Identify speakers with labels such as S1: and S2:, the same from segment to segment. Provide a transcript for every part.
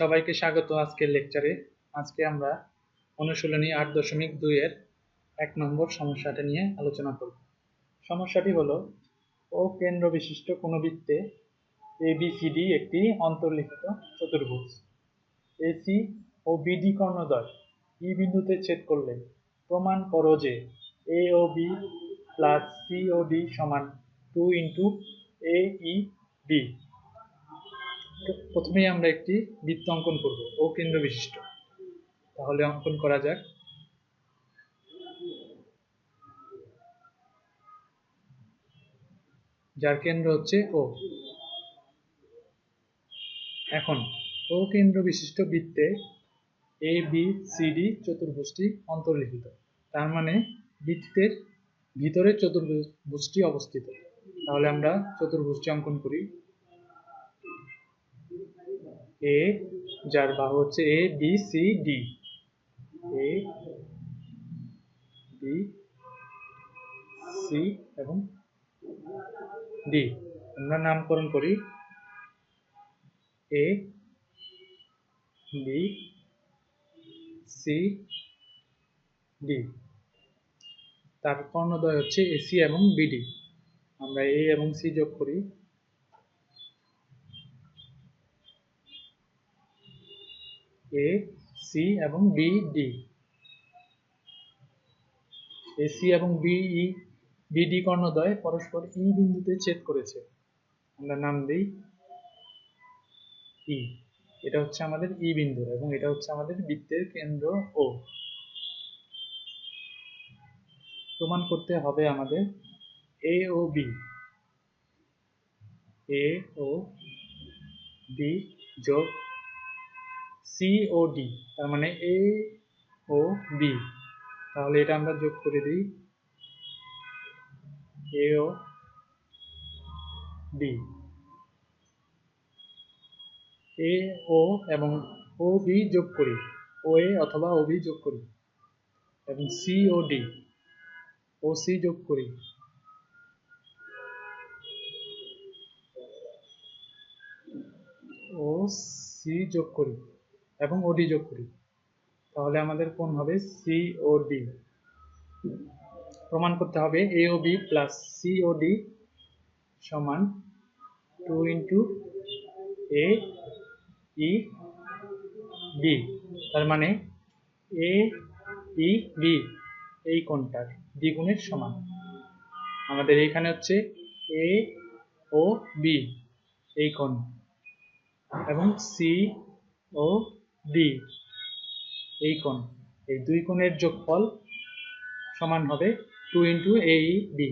S1: সবাইকে স্বাগত আজকের লেকচারে আজকে আমরা অনুশীলনী আট দশমিক দুইয়ের এক নম্বর সমস্যাটা নিয়ে আলোচনা করব। সমস্যাটি হলো, ও কেন্দ্র বিশিষ্ট কোনো বৃত্তে এ বি সি ডি একটি অন্তর্লিখিত চতুর্ভুজ। এসি ও বিডি কর্ণদ্বয় ই বিন্দুতে ছেদ করলে প্রমাণ করো যে A O B plus C O D সমান two into A E B প্রথমেই আমরা একটি বৃত্ত অঙ্কন করব, ও কেন্দ্র বিশিষ্ট। তাহলে অঙ্কন করা যাক। যার কেন্দ্র হচ্ছে ও। এখন, ও কেন্দ্র বিশিষ্ট বৃত্তে এ, বি, সি, ডি চতুর্ভুজটি অন্তর্লিখিত। তার মানে বৃত্তের ভিতরে চতুর্ভুজটি অবস্থিত। তাহলে আমরা চতুর্ভুজটি অঙ্কন করি। এ যার বাহু হচ্ছে A B C D A B C এবং ডি আমরা নামকরণ করি এ বি সি ডি তার কর্ণদ্বয় হচ্ছে এসি এবং বিডি আমরা এ এবং সি যোগ করি। এ সি এবং বি ডি এসি এবং বিই বিডি কর্ণদ্বয় পরস্পর ই বিন্দুতে ছেদ করেছে। আমরা নাম দিই ই এটা হচ্ছে আমাদের ই বিন্দু এবং এটা হচ্ছে আমাদের বৃত্তের কেন্দ্র ও প্রমাণ করতে হবে আমাদের A O B A O B যোগ সি ও ডি তার মানে এ ও বি তাহলে এটা আমরা যোগ করে দিই এ ও বি এ ও এবং ও বি যোগ করি। ও এ অথবা ও বি যোগ করি। এবং C O D O C যোগ করি। ও সি যোগ করি। এবং ওডি যোগ করি। তাহলে আমাদের কোন হবে সি ও ডি প্রমাণ করতে হবে A O B plus C O D সমান two into A E B তার মানে এ ই বি এই কোণটার দ্বিগুণের সমান। আমাদের এখানে হচ্ছে এ ও বি এই কোণ এবং সি ও ডি এই কোণ, এই দুই কোণের যোগফল সমান হবে টু ইন্টু এ বি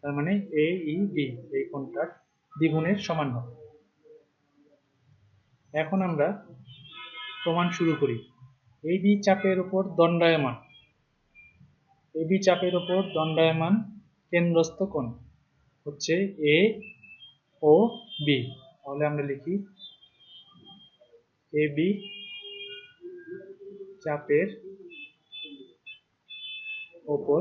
S1: তার মানে এ ই বি এই কোণটার দ্বিগুণের সমান হবে। এখন আমরা প্রমাণ শুরু করি। এই বি চাপের উপর দণ্ডায়মান এ বি চাপের উপর দণ্ডায়মান কেন্দ্রস্থ কোণ হচ্ছে এ ও বি তাহলে আমরা লিখি এ বি চাপের ওপর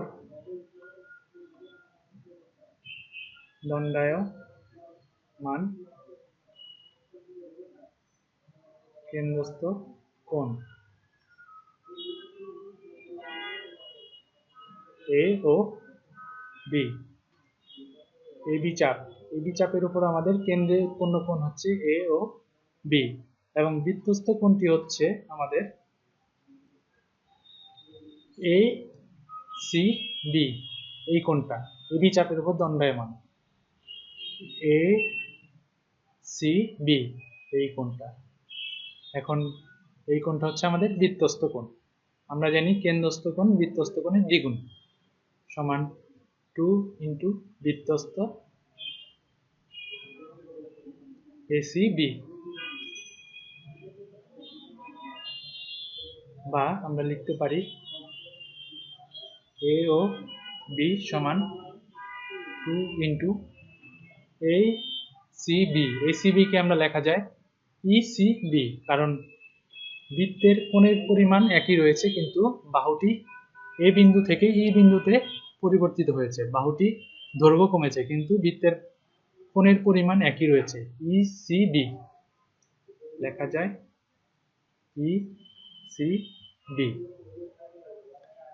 S1: দণ্ডায়মান কেন্দ্রস্থ কোণ। এ ও বি এ বি চাপ। এ বি চাপের উপর আমাদের কেন্দ্রে উৎপন্ন কোণ হচ্ছে এ ও বি এবং বৃত্তস্থ কোণটি হচ্ছে আমাদের এ সি বি এই কোণটা। এ বি চাপের উপর দণ্ডায়মান। এ সি বি এই কোণটা। এখন এই কোণটা হচ্ছে আমাদের বৃত্তস্থ কোণ। আমরা জানি কেন্দ্রস্থ কোণ বৃত্তস্থ কোণের দ্বিগুণ। সমান টু ইন্টু বৃত্তস্থ এসি বি বা আমরা লিখতে পারি এ ও বি সমান two into A C B A C বিকে আমরা লেখা যায় ই সি বি কারণ বৃত্তের কোণের পরিমাণ একই রয়েছে, কিন্তু বাহুটি এ বিন্দু থেকে ই বিন্দুতে পরিবর্তিত হয়েছে। বাহুটি দৈর্ঘ্য কমেছে, কিন্তু বৃত্তের কোণের পরিমাণ একই রয়েছে। ই সি বি লেখা যায় ই সি বি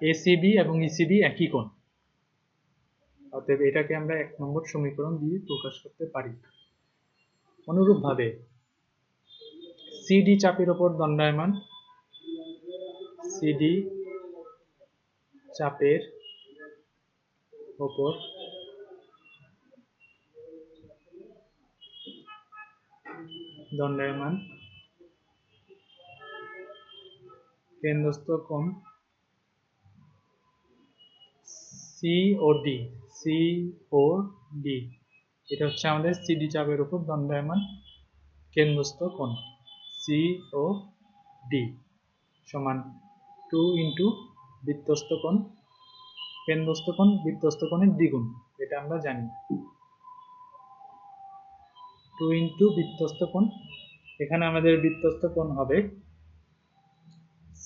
S1: এসিবি এবং ইসিবি একই কোণ। অতএব এটাকে আমরা এক নম্বর সমীকরণ দিয়ে প্রকাশ করতে পারি। অনুরূপভাবে সিডি চাপের ওপর দণ্ডায়মান সিডি চাপের ওপর দণ্ডায়মান কেন্দ্রস্থ কোণ C O D C O D এটা হচ্ছে আমাদের সিডি চাপের উপর দণ্ডায়মান কেন্দ্রস্থ কোণ সি ও ডি সমান টু ইন্টু বৃত্তস্থ কোণ, কেন্দ্রস্থ কোণ বৃত্তস্থ কোণের দ্বিগুণ, এটা আমরা জানি। টু ইন্টু বৃত্তস্থ কোণ, এখানে আমাদের বৃত্তস্থ কোণ হবে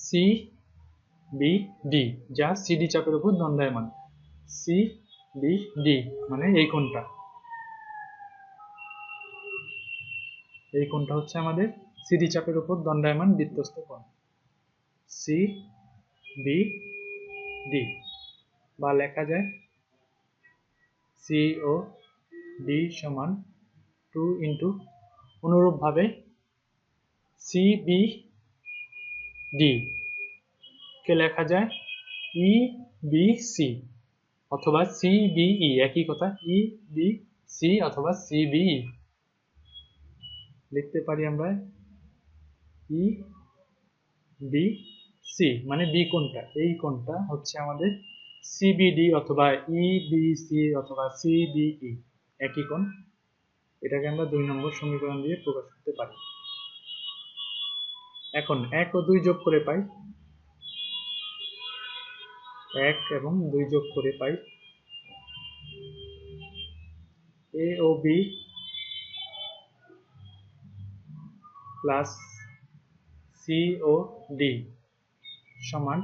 S1: সি বি ডি যা সিডি চাপের উপর দণ্ডায়মান। সি বি ডি মানে এই কোণটা। এই কোণটা হচ্ছে আমাদের সিডি চাপের উপর দণ্ডায়মান বৃত্তস্থ কোণ। সি বি ডি বা লেখা যায় সি ও ডি সমান টু ইন্টু অনুরূপভাবে সি বি ডি কে লেখা যায়? ই বি সি অথবা সি বিই একই কথা ই বি সি অথবা সি বিই লিখতে পারি আমরা ই বি সি মানে বি কোনটা? এই কোনটা হচ্ছে আমাদের সিবিডি অথবা ই বি সি অথবা সিবিই একই কোণ। এটাকে আমরা দুই নম্বর সমীকরণ দিয়ে প্রকাশ করতে পারি। এখন এক ও দুই যোগ করে পাই। এক এবং দুই যোগ করে পাই। A O B plus C O D সমান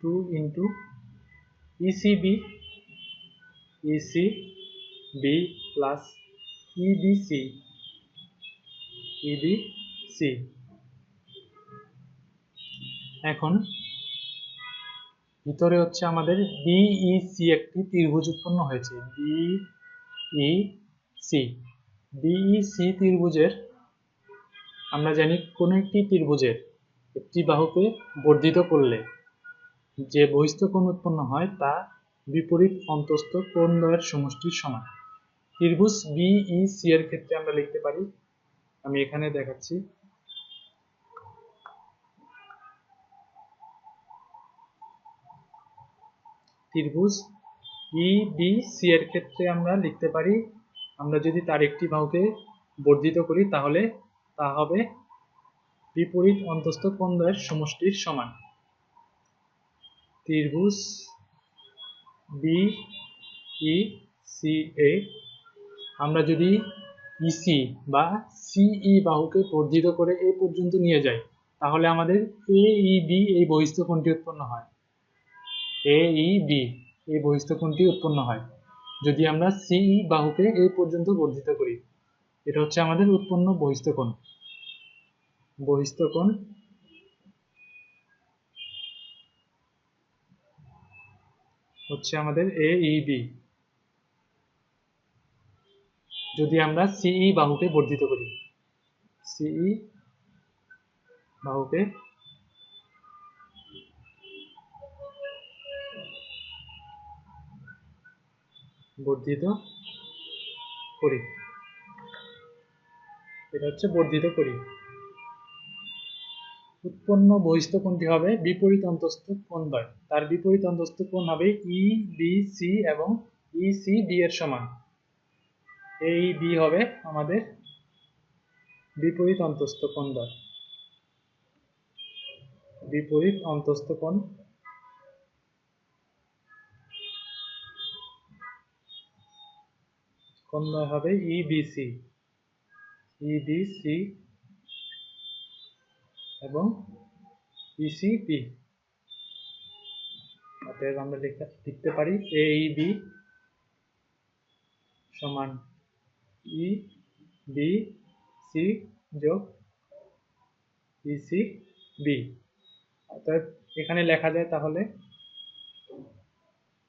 S1: two into ECB EC B plus EBC EBC এখন ভিতরে হচ্ছে আমাদের বিইসি একটি ত্রিভুজ উৎপন্ন হয়েছে। বিইসি বিইসি ত্রিভুজের, আমরা জানি কোন একটি ত্রিভুজের একটি বাহুকে বর্ধিত করলে যে বহিস্থ কোণ উৎপন্ন হয় তা বিপরীত অন্তস্থ কোণ দ্বয়ের সমষ্টির সমান। ত্রিভুজ বিইসি এর ক্ষেত্রে আমরা লিখতে পারি, আমি এখানে দেখাচ্ছি। ত্রিভুজ ইবিসি এর ক্ষেত্রে আমরা লিখতে পারি, আমরা যদি তার একটি বাহুকে বর্ধিত করি তাহলে তা হবে বিপরীত অন্তস্থ কোণদ্বয়ের সমষ্টির সমান। ত্রিভুজ বি ই সি এ আমরা যদি ইসি বা সিই বাহুকে বর্ধিত করে এ পর্যন্ত নিয়ে যাই, তাহলে আমাদের এ ই বি এই বহিস্থ কোণটি উৎপন্ন হয়। এ ই বি এই বহিস্থ কোণটি উৎপন্ন হয়। যদি আমরা সিই বাহুকে এই পর্যন্ত বর্ধিত করি, এটা হচ্ছে আমাদের উৎপন্ন বহিস্থ কোণ। বহিস্থ কোণ হচ্ছে আমাদের এ বি যদি আমরা সিই বাহুকে বর্ধিত করি সিই বাহুকে বর্ধিত করি। এটা হচ্ছে বর্ধিত করি। উৎপন্ন বহিস্থ কোণটি হবে বিপরীত অন্তস্থ কোণ দ্বয়। তার বিপরীত অন্তস্থ কোণ হবে ই বি সি এবং ই সি ডি এর সমান। এই বি হবে আমাদের বিপরীত অন্তস্থ কোণ দ্বয়। বিপরীত অন্তস্থ কোণ দ্বয় হবে ইবিসি ইবিসি এবং ইসিপি অতএব আমরা লিখতে পারি এ বি সমান ই বি সি যোগ ইসি বি অর্থাৎ এখানে লেখা যায় তাহলে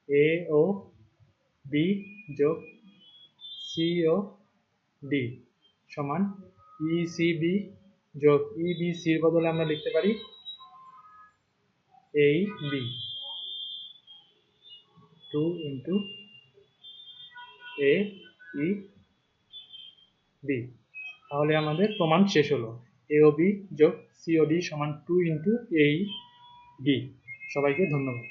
S1: এ ও বি যোগ ডি সমান ইসিবি যোগ ইবিসির বদলে আমরা লিখতে পারি এই B two into A E B তাহলে আমাদের প্রমাণ শেষ হলো। এ ও বি যোগ সি ও ডি সমান টু ইন্টু এই বি সবাইকে ধন্যবাদ।